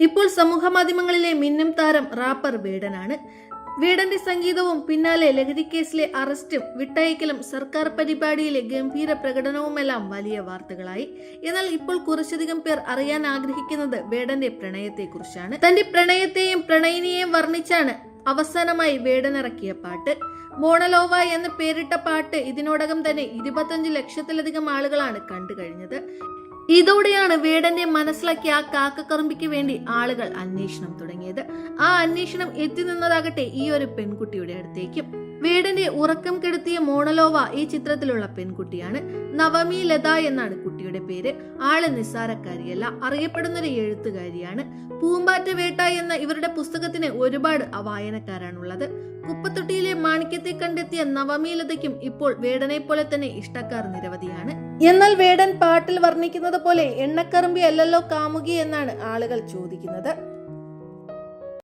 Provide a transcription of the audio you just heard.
ഇപ്പോൾ സമൂഹ മാധ്യമങ്ങളിലെ മിന്നം താരം റാപ്പർ വേടനാണ്. വേടന്റെ സംഗീതവും പിന്നാലെ ലഹരിക്കേസിലെ അറസ്റ്റും വിട്ടയക്കലും സർക്കാർ പരിപാടിയിലെ ഗംഭീര പ്രകടനവുമെല്ലാം വലിയ വാർത്തകളായി. എന്നാൽ ഇപ്പോൾ കുറച്ചധികം പേർ അറിയാൻ ആഗ്രഹിക്കുന്നത് വേടന്റെ പ്രണയത്തെക്കുറിച്ചാണ്. തന്റെ പ്രണയത്തെയും പ്രണയിനിയെയും വർണിച്ചാണ് അവസാനമായി വേടനിറക്കിയ പാട്ട്. മോണലോവ എന്ന് പേരിട്ട പാട്ട് ഇതിനോടകം തന്നെ ഇരുപത്തഞ്ച് ലക്ഷത്തിലധികം ആളുകളാണ് കണ്ടു കഴിഞ്ഞത് ഇതോടെയാണ് വേടനെ മനസ്സിലാക്കിയ ആ കാക്കക്കറുമ്പിക്ക് വേണ്ടി ആളുകൾ അന്വേഷണം തുടങ്ങിയത്. ആ അന്വേഷണം എത്തി നിന്നതാകട്ടെ ഈ ഒരു പെൺകുട്ടിയുടെ അടുത്തേക്കും. വേടന്റെ ഉറക്കം കെടുത്തിയ മോണലോവ ഈ ചിത്രത്തിലുള്ള പെൺകുട്ടിയാണ്. നവമി ലത എന്നാണ് കുട്ടിയുടെ പേര്. ആൾ നിസ്സാരക്കാരിയല്ല അറിയപ്പെടുന്ന ഒരു എഴുത്തുകാരിയാണ്. പൂമ്പാറ്റ വേട്ട എന്ന ഇവരുടെ പുസ്തകത്തിന് ഒരുപാട് വായനക്കാരാണുള്ളത്. കുപ്പത്തൊട്ടിയിലെ മാണിക്യത്തെ കണ്ടെത്തിയ നവമീലതയ്ക്കും ഇപ്പോൾ വേടനെ പോലെ തന്നെ ഇഷ്ടക്കാർ നിരവധിയാണ്. എന്നാൽ വേടൻ പാട്ടിൽ വർണിക്കുന്നത് പോലെ എണ്ണക്കറുമ്പി അല്ലല്ലോ കാമുകി എന്നാണ് ആളുകൾ ചോദിക്കുന്നത്.